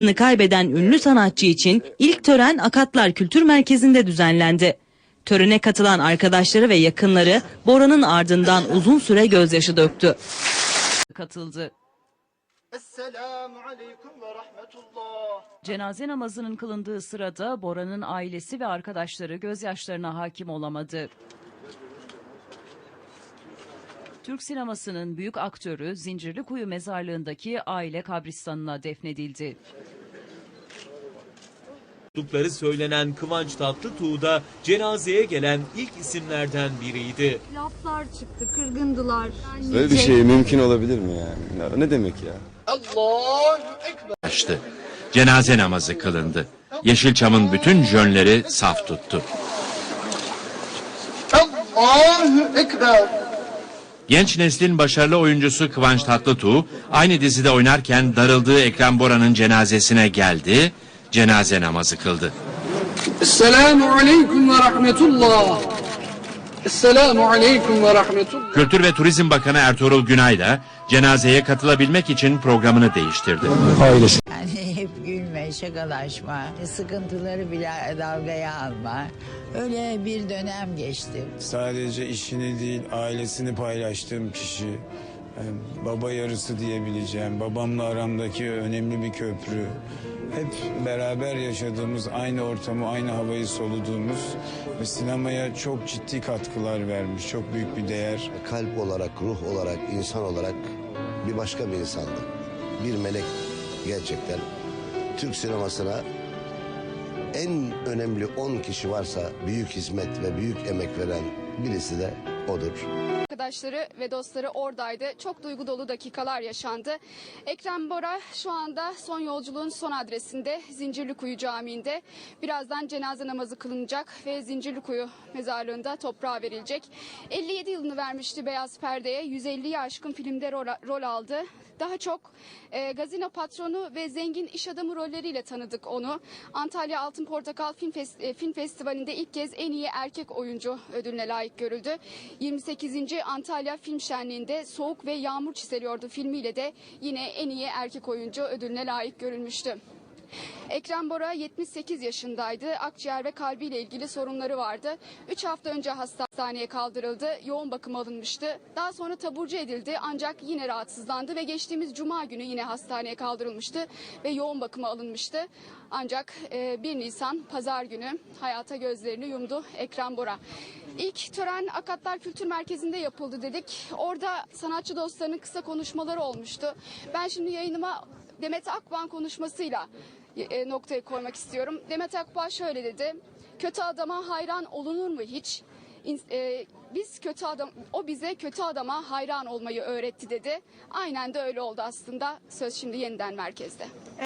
kaybeden ünlü sanatçı için ilk tören Akatlar Kültür Merkezi'nde düzenlendi. Törene katılan arkadaşları ve yakınları Bora'nın ardından uzun süre gözyaşı döktü. Katıldı. Cenaze namazının kılındığı sırada Bora'nın ailesi ve arkadaşları gözyaşlarına hakim olamadı. Türk sinemasının büyük aktörü Zincirlikuyu mezarlığındaki aile kabristanına defnedildi. Oldukları söylenen Kıvanç Tatlıtuğ da cenazeye gelen ilk isimlerden biriydi. Laflar çıktı, kırgındılar. Böyle bir şey mümkün olabilir mi yani? Ya Ne demek ya? Allahu Ekber. açtı. Cenaze namazı kılındı. Yeşilçam'ın bütün jönleri saf tuttu. Allahu Ekber. Genç neslin başarılı oyuncusu Kıvanç Tatlıtuğ aynı dizide oynarken darıldığı Ekrem Bora'nın cenazesine geldi, cenaze namazı kıldı. Esselamu aleyküm ve rahmetullah. Esselamu aleyküm ve rahmetullah. Kültür ve Turizm Bakanı Ertuğrul Günay da cenazeye katılabilmek için programını değiştirdi. Yani hep şakalaşma, sıkıntıları bile dalgaya alma. Öyle bir dönem geçti. Sadece işini değil ailesini paylaştığım kişi. Yani baba yarısı diyebileceğim. Babamla aramdaki önemli bir köprü. Hep beraber yaşadığımız, aynı ortamı, aynı havayı soluduğumuz ve sinemaya çok ciddi katkılar vermiş. Çok büyük bir değer. kalp olarak, ruh olarak, insan olarak bir başka bir insandı. Bir melek gerçekten. Türk sinemasına en önemli 10 kişi varsa büyük hizmet ve büyük emek veren birisi de odur. Arkadaşları ve dostları oradaydı. Çok duygu dolu dakikalar yaşandı. Ekrem Bora şu anda son yolculuğun son adresinde Zincirlikuyu Camii'nde. Birazdan cenaze namazı kılınacak ve Zincirlikuyu mezarlığında toprağa verilecek. 57 yılını vermişti Beyaz Perde'ye. 150'yi aşkın filmde rol, rol aldı. Daha çok e, gazino patronu ve zengin iş adamı rolleriyle tanıdık onu. Antalya Altın Portakal Film, Fes- e, Film Festivali'nde ilk kez en iyi erkek oyuncu ödülüne layık görüldü. 28. Antalya Film Şenliği'nde Soğuk ve Yağmur Çiseliyordu filmiyle de yine en iyi erkek oyuncu ödülüne layık görülmüştü. Ekrem Bora 78 yaşındaydı. Akciğer ve kalbiyle ilgili sorunları vardı. 3 hafta önce hastaneye kaldırıldı. Yoğun bakım alınmıştı. Daha sonra taburcu edildi ancak yine rahatsızlandı ve geçtiğimiz cuma günü yine hastaneye kaldırılmıştı ve yoğun bakıma alınmıştı. Ancak e, 1 Nisan pazar günü hayata gözlerini yumdu Ekrem Bora. İlk tören Akatlar Kültür Merkezi'nde yapıldı dedik. Orada sanatçı dostlarının kısa konuşmaları olmuştu. Ben şimdi yayınıma Demet Akbağ'ın konuşmasıyla e, noktaya koymak istiyorum. Demet Akbağ şöyle dedi. Kötü adama hayran olunur mu hiç? E, biz kötü adam, o bize kötü adama hayran olmayı öğretti dedi. Aynen de öyle oldu aslında. Söz şimdi yeniden merkezde.